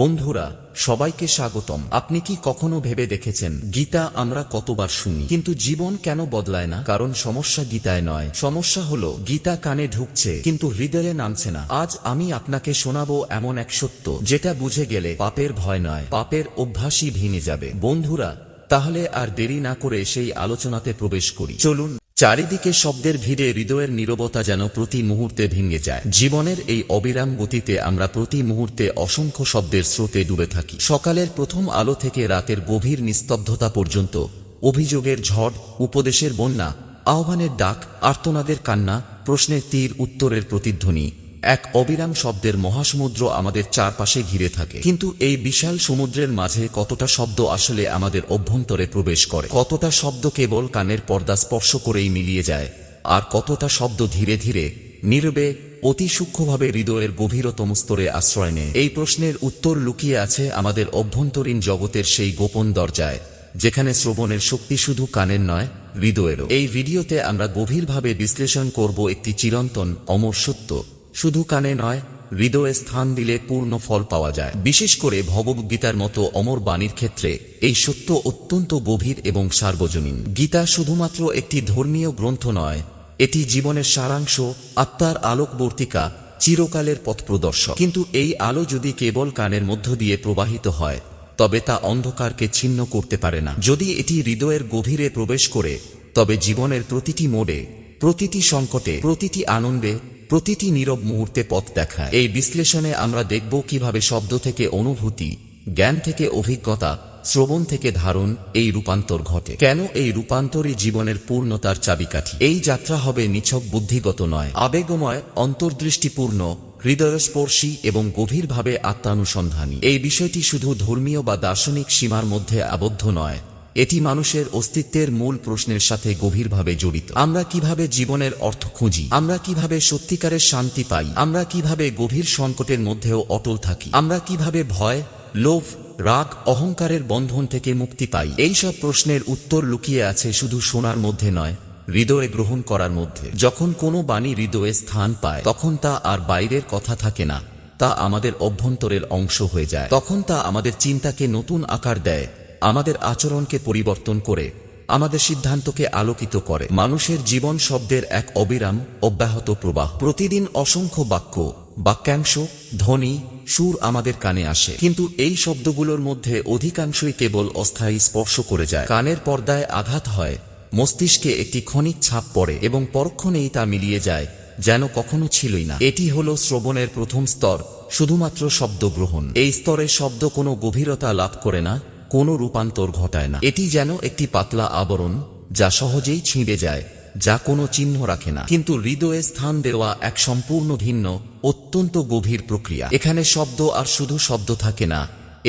বন্ধুরা, সবাইকে স্বাগতম। আপনি কি কখনো ভেবে দেখেছেন, গীতা আমরা কতবার শুনি? কিন্তু জীবন কেন বদলায় না? কারণ সমস্যা গীতায় নয়। সমস্যা হলো, গীতা কানে ঢুকছে, কিন্তু হৃদয়ে নামছে না। আজ আমি আপনাকে শোনাবো এমন এক সত্য, যেটা বুঝে গেলে পাপের ভয় নয়, পাপের অভ্যাসই ভেঙে যাবে। বন্ধুরা, তাহলে আর দেরি না করে সেই আলোচনাতে প্রবেশ করি। চলুন চারিদিকে শব্দের ভিড়ে হৃদয়ের নীরবতা যেন প্রতি মুহূর্তে ভেঙে যায়। জীবনের এই অবিরাম গতিতে আমরা প্রতি মুহূর্তে অসংখ্য শব্দের স্রোতে ডুবে থাকি। সকালের প্রথম আলো থেকে রাতের গভীর নিস্তব্ধতা পর্যন্ত অভিযোগের ঝড়, উপদেশের বন্যা, আহ্বানের ডাক, আর্তনাদের কান্না, প্রশ্নের তীর, উত্তরের প্রতিধ্বনি এক অবিরাম শব্দের মহাসমুদ্র আমাদের চারপাশে ঘিরে থাকে। কিন্তু এই বিশাল সমুদ্রের মাঝে কতটা শব্দ আসলে আমাদের অভ্যন্তরে প্রবেশ করে? কতটা শব্দ কেবল কানের পর্দা স্পর্শ করেই মিলিয়ে যায়, আর কতটা শব্দ ধীরে ধীরে, নীরবে, অতি সূক্ষ্মভাবে হৃদয়ের গভীরতম স্তরে আশ্রয় নেয়? এই প্রশ্নের উত্তর লুকিয়ে আছে আমাদের অভ্যন্তরীণ জগতের সেই গোপন দরজায়, যেখানে শ্রবণের শক্তি শুধু কানের নয়, হৃদয়েরও। এই ভিডিওতে আমরা গভীরভাবে বিশ্লেষণ করব একটি চিরন্তন, অমর সত্য শুধু কানে নয়, হৃদয়ে স্থান দিলে পূর্ণ ফল পাওয়া যায়। বিশেষ করে ভগবদ্গীতার মতো অমর বাণীর ক্ষেত্রে এই সত্য অত্যন্ত গভীর এবং সার্বজনীন। গীতা শুধুমাত্র একটি ধর্মীয় গ্রন্থ নয়, এটি জীবনের সারাংশ, আত্মার আলোকবর্তিকা, চিরকালের পথপ্রদর্শক। কিন্তু এই আলো যদি কেবল কানের মধ্য দিয়ে প্রবাহিত হয়, তবে তা অন্ধকারকে ছিন্ন করতে পারে না। যদি এটি হৃদয়ের গভীরে প্রবেশ করে, তবে জীবনের প্রতিটি মোড়ে, প্রতিটি সংকটে, প্রতিটি আনন্দে প্রতিটি নীরব মুহূর্তে পথ দেখায়। এই বিশ্লেষণে আমরা দেখব কীভাবে শব্দ থেকে অনুভূতি, জ্ঞান থেকে অভিজ্ঞতা, শ্রবণ থেকে ধারণ এই রূপান্তর ঘটে। কেন এই রূপান্তরই জীবনের পূর্ণতার চাবিকাঠি? এই যাত্রা হবে নিছক বুদ্ধিগত নয়, আবেগময়, অন্তর্দৃষ্টিপূর্ণ, হৃদয়স্পর্শী এবং গভীরভাবে আত্মানুসন্ধানী। এই বিষয়টি শুধু ধর্মীয় বা দার্শনিক সীমার মধ্যে আবদ্ধ নয় এটি মানুষের অস্তিত্বের মূল প্রশ্নের সাথে গভীরভাবে জড়িত। আমরা কীভাবে জীবনের অর্থ খুঁজি? আমরা কীভাবে সত্যিকারের শান্তি পাই? আমরা কীভাবে গভীর সংকটের মধ্যেও অটল থাকি? আমরা কীভাবে ভয়, লোভ, রাগ, অহংকারের বন্ধন থেকে মুক্তি পাই? এই সব প্রশ্নের উত্তর লুকিয়ে আছে শুধু শোনার মধ্যে নয়, হৃদয়ে গ্রহণ করার মধ্যে। যখন কোনো বাণী হৃদয়ে স্থান পায়, তখন তা আর বাইরের কথা থাকে না, তা আমাদের অভ্যন্তরের অংশ হয়ে যায়। তখন তা আমাদের চিন্তাকে নতুন আকার দেয়। আমাদের আচরণকে পরিবর্তন করে, আমাদের সিদ্ধান্তকে আলোকিত করে। মানুষের জীবন শব্দের এক অবিরাম অব্যাহত প্রবাহ। প্রতিদিন অসংখ্য বাক্য, বাক্যাংশ, ধ্বনি, সুর আমাদের কানে আসে। কিন্তু এই শব্দগুলোর মধ্যে অধিকাংশই কেবল অস্থায়ী স্পর্শ করে যায়। কানের পর্দায় আঘাত হয়, মস্তিষ্কে একটি ক্ষণিক ছাপ পড়ে এবং পরক্ষণেই তা মিলিয়ে যায়, যেন কখনো ছিলই না। এটি হল শ্রবণের প্রথম স্তর, শুধুমাত্র শব্দ গ্রহণ এই স্তরে শব্দ কোনো গভীরতা লাভ করে না কোনো রূপান্তর ঘটায় না। এটি যেন একটি পাতলা আবরণ যা সহজেই ছিঁড়ে যায়, যা কোনো চিহ্ন রাখে না। কিন্তু হৃদয়ে স্থান দেওয়া এক সম্পূর্ণ ভিন্ন, অত্যন্ত গভীর প্রক্রিয়া। এখানে শব্দ আর শুধু শব্দ থাকে না,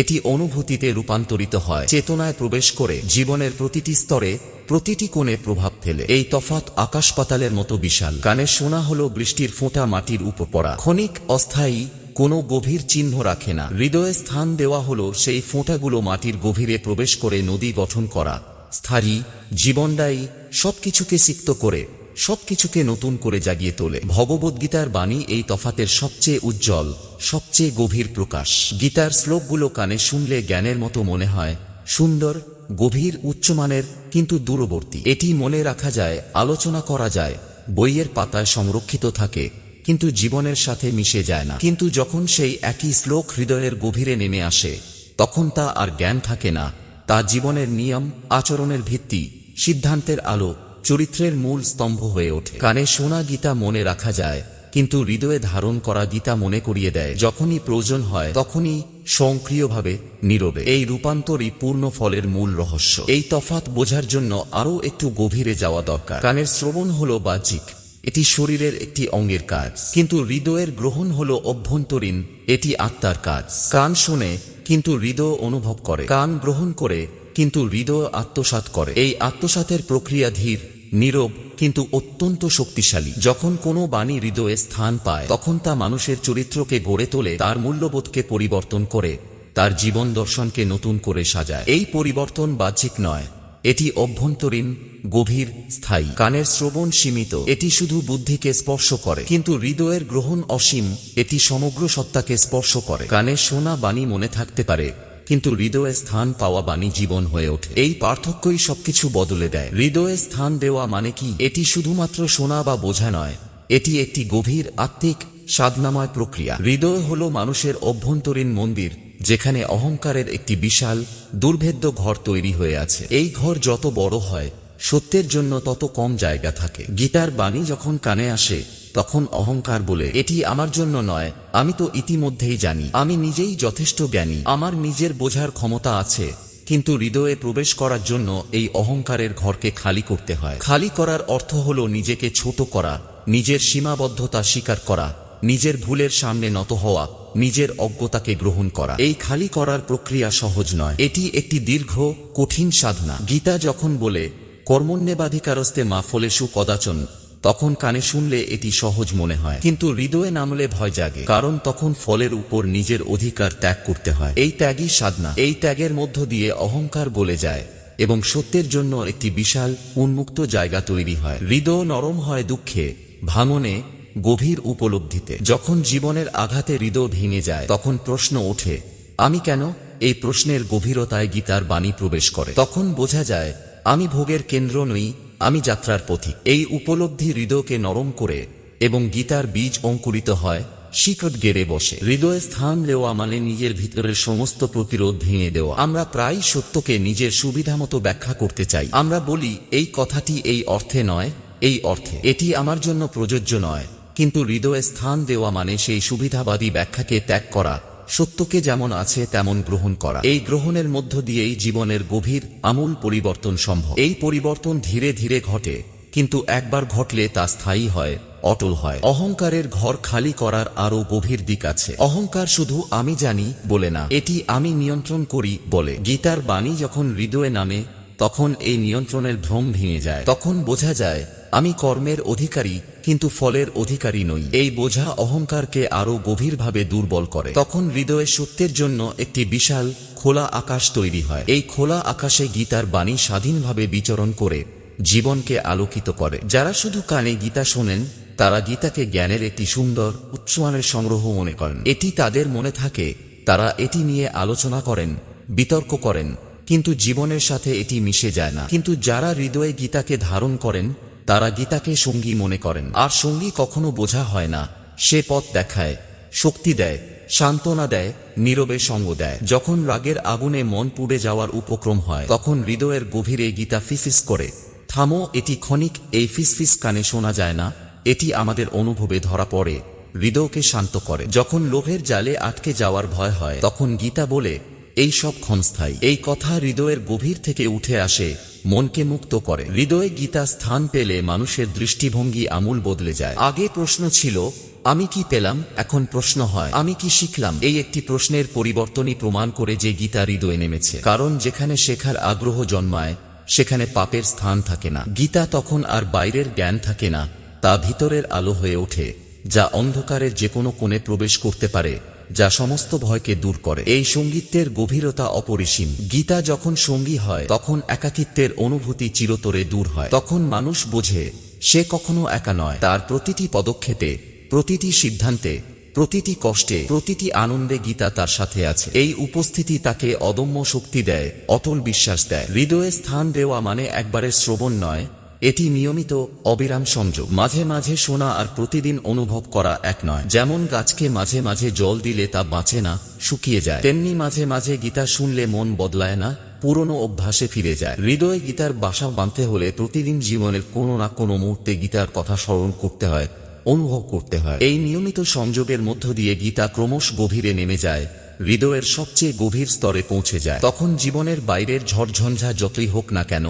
এটি অনুভূতিতে রূপান্তরিত হয়। চেতনায় প্রবেশ করে জীবনের প্রতিটি স্তরে, প্রতিটি কোণে প্রভাব ফেলে। এই তফাত আকাশ পাতালের মতো বিশাল। কানে শোনা হলো বৃষ্টির ফোঁটা মাটির উপর পড়া। ক্ষণিক অস্থায়ী কোনো গভীর চিহ্ন রাখে না। হৃদয়ে স্থান দেওয়া হলো সেই ফোঁটাগুলো মাটির গভীরে প্রবেশ করে নদী গঠন করা। স্থায়ী জীবনদায়ী সবকিছুকে সিক্ত করে, সবকিছুকে নতুন করে জাগিয়ে তোলে। ভগবদ্গীতার বাণী এই তফাতের সবচেয়ে উজ্জ্বল, সবচেয়ে গভীর প্রকাশ। গীতার শ্লোকগুলো কানে শুনলে জ্ঞানের মতো মনে হয়, সুন্দর, গভীর, উচ্চমানের, কিন্তু দূরবর্তী। এটি মনে রাখা যায়, আলোচনা করা যায়, বইয়ের পাতায় সংরক্ষিত থাকে কিন্তু জীবনের সাথে মিশে যায় না। কিন্তু যখন সেই একই শ্লোক হৃদয়ের গভীরে নেমে আসে, তখন তা আর জ্ঞান থাকে না। তা জীবনের নিয়ম, আচরণের ভিত্তি, সিদ্ধান্তের আলো, চরিত্রের মূল স্তম্ভ হয়ে ওঠে। কানে শোনা গীতা মনে রাখা যায়, কিন্তু হৃদয়ে ধারণ করা গীতা মনে করিয়ে দেয়। যখনই প্রয়োজন হয়, তখনই সক্রিয়ভাবে নীরবে। এই রূপান্তরই পূর্ণ ফলের মূল রহস্য। এই তফাত বোঝার জন্য আরও একটু গভীরে যাওয়া দরকার। কানের শ্রবণ হল বাহ্যিক। এটি শরীরের একটি অঙ্গের কাজ। কিন্তু হৃদয়ের গ্রহণ হল অভ্যন্তরীণ, এটি আত্মার কাজ। কান শোনে, কিন্তু হৃদয় অনুভব করে। কান গ্রহণ করে, কিন্তু হৃদয় আত্মসাত করে। এই আত্মসাতের প্রক্রিয়া ধীর, নীরব, কিন্তু অত্যন্ত শক্তিশালী। যখন কোনো বাণী হৃদয়ে স্থান পায়, তখন তা মানুষের চরিত্রকে গড়ে তোলে, তার মূল্যবোধকে পরিবর্তন করে, তার জীবন দর্শনকে নতুন করে সাজায়। এই পরিবর্তন বাহ্যিক নয়। এটি অভ্যন্তরীণ, গভীর, স্থায়ী। কানের শ্রবণ সীমিত। এটি শুধু বুদ্ধিকে স্পর্শ করে। কিন্তু হৃদয়ের গ্রহণ অসীম। এটি সমগ্র সত্তাকে স্পর্শ করে। কানে শোনা বাণী মনে থাকতে পারে। কিন্তু হৃদয়ে স্থান পাওয়া বাণী জীবন হয়ে ওঠে। এই পার্থক্যই সবকিছু বদলে দেয়। হৃদয়ে স্থান দেওয়া মানে কি? এটি শুধুমাত্র শোনা বা বোঝা নয়। এটি একটি গভীর, আত্মিক, সাধনাময় প্রক্রিয়া। হৃদয় হল মানুষের অভ্যন্তরীণ মন্দির। যেখানে অহংকারের একটি বিশাল, দুর্ভেদ্য ঘর তৈরি হয়ে আছে। এই ঘর যত বড় হয়, সত্যের জন্য তত কম জায়গা থাকে। গীতার বাণী যখন কানে আসে, তখন অহংকার বলে, এটি আমার জন্য নয়, আমি তো ইতিমধ্যেই জানি। আমি নিজেই যথেষ্ট জ্ঞানী, আমার নিজের বোঝার ক্ষমতা আছে, কিন্তু হৃদয়ে প্রবেশ করার জন্য এই অহংকারের ঘরকে খালি করতে হয়। খালি করার অর্থ হল নিজেকে ছোট করা, নিজের সীমাবদ্ধতা স্বীকার করা নিজের ভুলের সামনে নত হওয়া, নিজের অজ্ঞতাকে গ্রহণ করা। এই খালি করার প্রক্রিয়া সহজ নয়। এটি একটি দীর্ঘ, কঠিন সাধনা। গীতা যখন বলে কর্মণ্যবাধিকারস্তে মা ফলেশু কদাচন তখন কানে শুনলে এটি সহজ মনে হয়। কিন্তু হৃদয়ে নামলে ভয় জাগে, কারণ তখন ফলের উপর নিজের অধিকার ত্যাগ করতে হয়। এই ত্যাগই সাধনা। এই ত্যাগের মধ্য দিয়ে অহংকার বলে যায় এবং সত্যের জন্য একটি বিশাল, উন্মুক্ত জায়গা তৈরি হয়। হৃদয় নরম হয় দুঃখে, ভাঙনে গভীর উপলব্ধিতে। যখন জীবনের আঘাতে হৃদয় ভেঙে যায়, তখন প্রশ্ন ওঠে, আমি কেন এই প্রশ্নের গভীরতায় গীতার বাণী প্রবেশ করে? তখন বোঝা যায়, আমি ভোগের কেন্দ্র নই, আমি যাত্রার পথিক। এই উপলব্ধি হৃদয়কে নরম করে এবং গীতার বীজ অঙ্কুরিত হয় শিকট গেড়ে বসে। হৃদয়ে স্থান দেওয়া মানে নিজের ভিতরের সমস্ত প্রতিরোধ ভেঙে দেওয়া। আমরা প্রায় সত্যকে নিজের সুবিধা মতো ব্যাখ্যা করতে চাই। আমরা বলি, এই কথাটি এই অর্থে নয়, এই অর্থে। এটি আমার জন্য প্রযোজ্য নয়। কিন্তু হৃদয়ে স্থান দেওয়া মানে সেই সুবিধাবাদী ব্যাখ্যাকে ত্যাগ করা, সত্যকে যেমন আছে তেমন গ্রহণ করা। এই গ্রহণের মধ্য দিয়েই জীবনের গভীর, আমূল পরিবর্তন সম্ভব। এই পরিবর্তন ধীরে ধীরে ঘটে, কিন্তু একবার ঘটলে তা স্থায়ী হয়, অটল হয়। অহংকারের ঘর খালি করার আরও গভীর দিক আছে। অহংকার শুধু আমি জানি বলে না, এটি আমি নিয়ন্ত্রণ করি বলে। গীতার বাণী যখন হৃদয়ে নামে, তখন এই নিয়ন্ত্রণের ভ্রম ভেঙে যায়। তখন বোঝা যায়, আমি কর্মের অধিকারী কিন্তু ফলের অধিকারী নই। এই বোঝা অহংকারকে আরও গভীরভাবে দুর্বল করে। তখন হৃদয়ে সত্যের জন্য একটি বিশাল খোলা আকাশ তৈরি হয়। এই খোলা আকাশে গীতার বাণী স্বাধীনভাবে বিচরণ করে, জীবনকে আলোকিত করে। যারা শুধু কানে গীতা শোনেন, তারা গীতাকে জ্ঞানের একটি সুন্দর উচ্চমানের সংগ্রহ মনে করেন। এটি তাদের মনে থাকে, তারা এটি নিয়ে আলোচনা করেন, বিতর্ক করেন, কিন্তু জীবনের সাথে এটি মিশে যায় না। কিন্তু যারা হৃদয়ে গীতাকে ধারণ করেন তারা গীতাকে সঙ্গী মনে করেন। আর সঙ্গী কখনো বোঝা হয় না। সে পথ দেখায়, শক্তি দেয়, সান্ত্বনা দেয়, নীরবে সঙ্গ দেয়। যখন রাগের আগুনে মন পুড়ে যাওয়ার উপক্রম হয়, তখন হৃদয়ের গভীরে গীতা ফিসফিস করে, থামো, এটি ক্ষণিক, এই ফিসফিস কানে শোনা যায় না, এটি আমাদের অনুভবে ধরা পড়ে, হৃদয়কে শান্ত করে। যখন লোভের জালে আটকে যাওয়ার ভয় হয়, তখন গীতা বলে, এই সব ক্ষণস্থায়ী। এই কথা হৃদয়ের গভীর থেকে উঠে আসে মনকে মুক্ত করে। হৃদয়ে গীতা স্থান পেলে মানুষের দৃষ্টিভঙ্গি আমূল বদলে যায়। আগে প্রশ্ন ছিল, আমি কি পেলাম? এখন প্রশ্ন হয়, আমি কি শিখলাম? এই একটি প্রশ্নের পরিবর্তনই প্রমাণ করে যে গীতা হৃদয়ে নেমেছে। কারণ যেখানে শেখার আগ্রহ জন্মায়, সেখানে পাপের স্থান থাকে না। গীতা তখন আর বাইরের জ্ঞান থাকে না, তা ভিতরের আলো হয়ে ওঠে, যা অন্ধকারের যে কোনো কোণে প্রবেশ করতে পারে। যা সমস্ত ভয়কে দূর করে। এই সঙ্গীতের গভীরতা অপরিসীম। গীতা যখন সঙ্গী হয়, তখন একাকিত্বের অনুভূতি চিরতরে দূর হয়। তখন মানুষ বোঝে, সে কখনো একা নয়। তার প্রতিটি পদক্ষেপে, প্রতিটি সিদ্ধান্তে, প্রতিটি কষ্টে, প্রতিটি আনন্দে গীতা তার সাথে আছে। এই উপস্থিতি তাকে অদম্য শক্তি দেয়, অটল বিশ্বাস দেয়। হৃদয়ে স্থান দেওয়া মানে একবারের শ্রবণ নয় এটি নিয়মিত অবিরাম সংযোগ। মাঝে মাঝে শোনা আর প্রতিদিন অনুভব করা এক নয়। যেমন গাছকে মাঝে মাঝে জল দিলে তা বাঁচে না, শুকিয়ে যায়। তেমনি মাঝে মাঝে গীতা শুনলে মন বদলায় না, পুরনো অভ্যাসে ফিরে যায়। হৃদয়ে গীতার বাসা বাঁধতে হলে প্রতিদিন জীবনের কোনো না কোনো মুহূর্তে গীতার কথা স্মরণ করতে হয়, অনুভব করতে হয়। এই নিয়মিত সংযোগের মধ্য দিয়ে গীতা ক্রমশ গভীরে নেমে যায়, হৃদয়ের সবচেয়ে গভীর স্তরে পৌঁছে যায়। তখন জীবনের বাইরের ঝড়ঝঞ্ঝা যতই হোক না কেন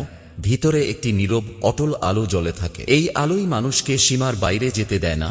ভিতরে একটি নীরব, অটল আলো জ্বলে থাকে। এই আলোই মানুষকে সীমার বাইরে যেতে দেয় না।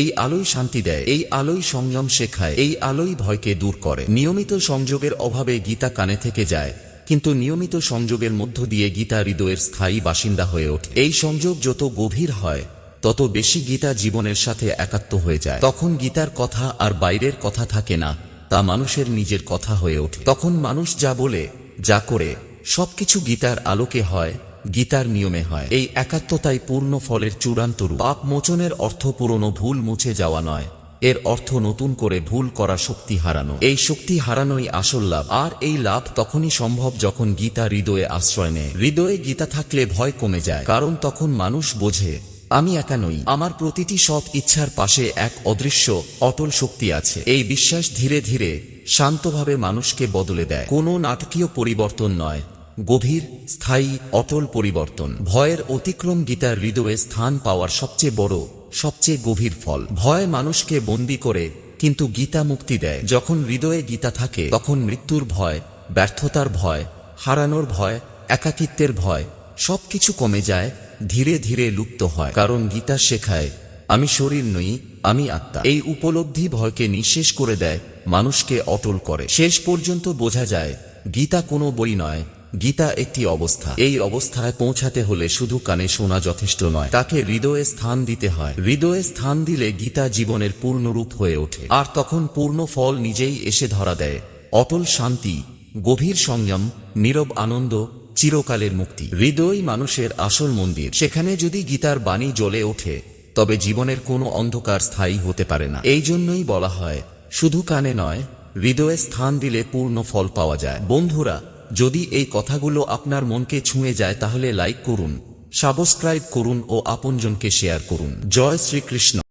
এই আলোই শান্তি দেয়। এই আলোই সংযম শেখায়। এই আলোই ভয়কে দূর করে। নিয়মিত সংযোগের অভাবে গীতা কানে থেকে যায়, কিন্তু নিয়মিত সংযোগের মধ্য দিয়ে গীতা হৃদয়ের স্থায়ী বাসিন্দা হয়ে ওঠে। এই সংযোগ যত গভীর হয়, তত বেশি গীতা জীবনের সাথে একাত্ম হয়ে যায়। তখন গীতার কথা আর বাইরের কথা থাকে না, তা মানুষের নিজের কথা হয়ে ওঠে। তখন মানুষ যা বলে, যা করে, সবকিছু গীতার আলোকে হয় গীতার নিয়মে হয়। এই একাত্মতাই পূর্ণ ফলের চূড়ান্ত রূপ। পাপ মোচনের অর্থ পুরনো ভুল মুছে যাওয়া নয়। এর অর্থ নতুন করে ভুল করা শক্তি হারানো। এই শক্তি হারানোই আসল লাভ। আর এই লাভ তখনই সম্ভব যখন গীতা হৃদয়ে আশ্রয় নেয়। হৃদয়ে গীতা থাকলে ভয় কমে যায়। কারণ তখন মানুষ বোঝে, আমি একা নই। আমার প্রতিটি সৎ ইচ্ছার পাশে এক অদৃশ্য, অটল শক্তি আছে। এই বিশ্বাস ধীরে ধীরে শান্তভাবে মানুষকে বদলে দেয়। কোনো নাটকীয় পরিবর্তন নয়। গভীর, স্থায়ী, অটল পরিবর্তন। ভয়ের অতিক্রম গীতার হৃদয়ে স্থান পাওয়ার সবচেয়ে বড়, সবচেয়ে গভীর ফল। ভয় মানুষকে বন্দি করে, কিন্তু গীতা মুক্তি দেয়। যখন হৃদয়ে গীতা থাকে, তখন মৃত্যুর ভয়, ব্যর্থতার ভয়, হারানোর ভয়, একাকিত্বের ভয়, সবকিছু কমে যায়, ধীরে ধীরে লুপ্ত হয়। কারণ গীতা শেখায়, আমি শরীর নই, আমি আত্মা। এই উপলব্ধি ভয়কে নিঃশেষ করে দেয়, মানুষকে অটল করে। শেষ পর্যন্ত বোঝা যায়, গীতা কোনো বই নয় গীতা একটি অবস্থা। এই অবস্থায় পৌঁছাতে হলে শুধু কানে শোনা যথেষ্ট নয়, তাকে হৃদয়ে স্থান দিতে হয়। হৃদয়ে স্থান দিলে গীতা জীবনের পূর্ণ রূপ হয়ে ওঠে। আর তখন পূর্ণ ফল নিজেই এসে ধরা দেয়। অটল শান্তি, গভীর সংযম, নীরব আনন্দ, চিরকালের মুক্তি। হৃদয় মানুষের আসল মন্দির। সেখানে যদি গীতার বাণী জ্বলে ওঠে, তবে জীবনের কোনো অন্ধকার স্থায়ী হতে পারে না। এই জন্যই বলা হয়, শুধু কানে নয়, হৃদয়ে স্থান দিলে পূর্ণ ফল পাওয়া যায়। বন্ধুরা যদি এই কথাগুলো আপনার মনকে ছুঁয়ে যায় তাহলে লাইক করুন, সাবস্ক্রাইব করুন ও আপনজনকে শেয়ার করুন। জয় শ্রীকৃষ্ণ।